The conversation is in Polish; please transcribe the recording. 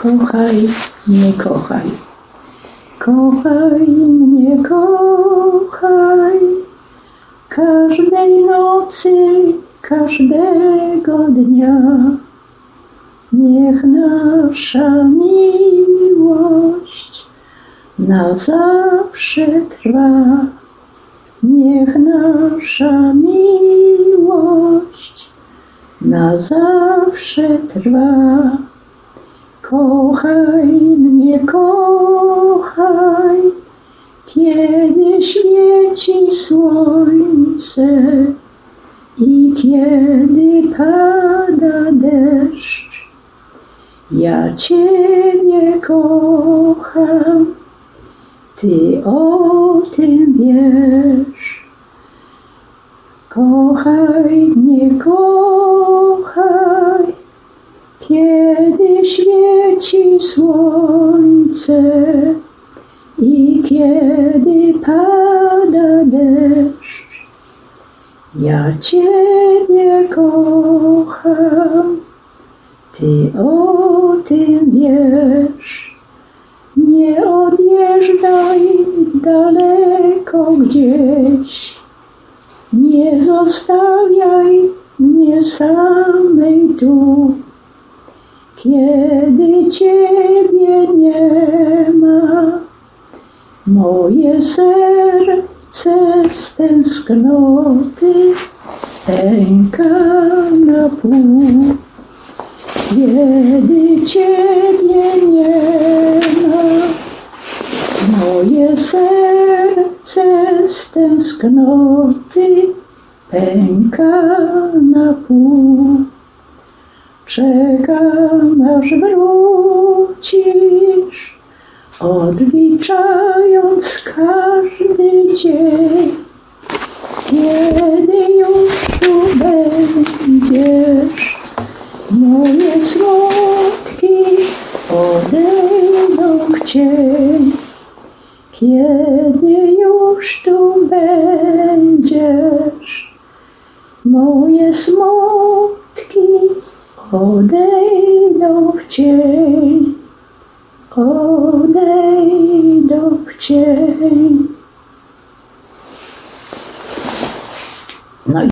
kochaj, nie kochaj. Kochaj mnie, kochaj. Każdej nocy, każdego dnia. Niech nasza miłość na zawsze trwa. Niech nasza miłość na zawsze trwa. Kochaj mnie, kochaj, kiedy świeci słońce i kiedy pada deszcz. Ja Ciebie kocham, Ty o tym wiesz. Kochaj mnie, kochaj, słońce i kiedy pada deszcz. Ja Ciebie kocham, Ty o tym wiesz. Nie odjeżdżaj daleko gdzieś, nie zostawiaj mnie samej tu. Kiedy Ciebie nie ma, moje serce z tęsknoty pęka na pół. Kiedy Ciebie nie ma, moje serce z tęsknoty pęka na pół. Czekam aż wrócisz, odliczając każdy dzień. Kiedy już tu będziesz, moje smutki odejdą w cień. Kiedy już tu będziesz, moje smutki odejdą w cień, odejdą w cień.